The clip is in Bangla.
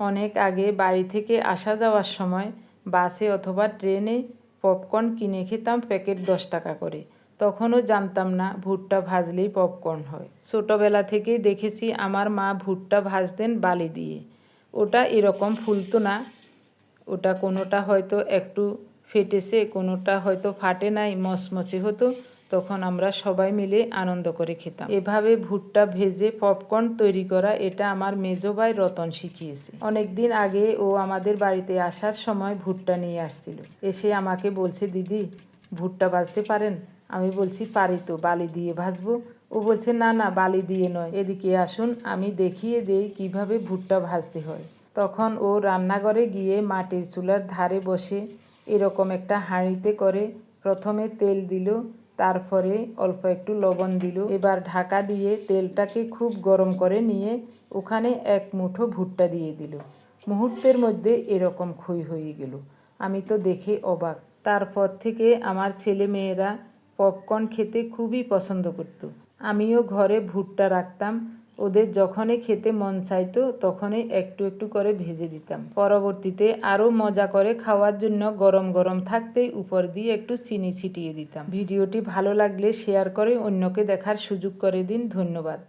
অনেক আগে বাড়ি থেকে আসা যাওয়ার সময় বাসে অথবা ট্রেনে পপকর্ন কিনে খেতাম প্যাকেট দশ টাকা করে। তখনও জানতাম না ভুট্টা ভাজলেই পপকর্ন হয়। ছোটোবেলা থেকেই দেখেছি আমার মা ভুট্টা ভাজতেন বালি দিয়ে। ওটা এরকম ফুলতো না, ওটা কোনোটা হয়তো একটু ফেটেছে, কোনোটা হয়তো ফাটে নাই, মচমচে হতো। তখন আমরা সবাই মিলে আনন্দ করে খেতাম। এভাবে ভুট্টা ভেজে পপকর্ন তৈরি করা এটা আমার মেজো ভাই রতন শিখিয়েছে। অনেক দিন আগে ও আমাদের বাড়িতে আসার সময় ভুট্টা নিয়ে আসছিল। এসে আমাকে বলছে, দিদি, ভুট্টা ভাজতে পারেন? আমি বলছি, পারি তো, বালি দিয়ে ভাজবো। ও বলছে, না না, বালি দিয়ে নয়। এদিকে আসুন, আমি দেখিয়ে দেই কীভাবে ভুট্টা ভাজতে হয়। তখন ও রান্নাঘরে গিয়ে মাটির চুলার ধারে বসে এরকম একটা হাঁড়িতে করে প্রথমে তেল দিল তারপরে অল্প একটু লবণ দিল। এবার ঢাকা দিয়ে তেলটাকে খুব গরম করে নিয়ে ওখানে এক মুঠো ভুট্টা দিয়ে দিল। মুহূর্তের মধ্যে এরকম ক্ষয় হয়ে গেল। আমি তো দেখে অবাক। তারপর থেকে আমার ছেলে মেয়েরা পপকর্ন খেতে খুবই পছন্দ করত। আমিও ঘরে ভুট্টা রাখতাম ওদের যখনই খেতে মন চাইতো, তখনই একটু একটু করে ভেজে দিতাম। পরবর্তীতে আরও মজা করে খাওয়ার জন্য গরম গরম থাকতেই উপর দিয়ে একটু চিনি ছিটিয়ে দিতাম। ভিডিওটি ভালো লাগলে শেয়ার করে অন্যকে দেখার সুযোগ করে দিন। ধন্যবাদ।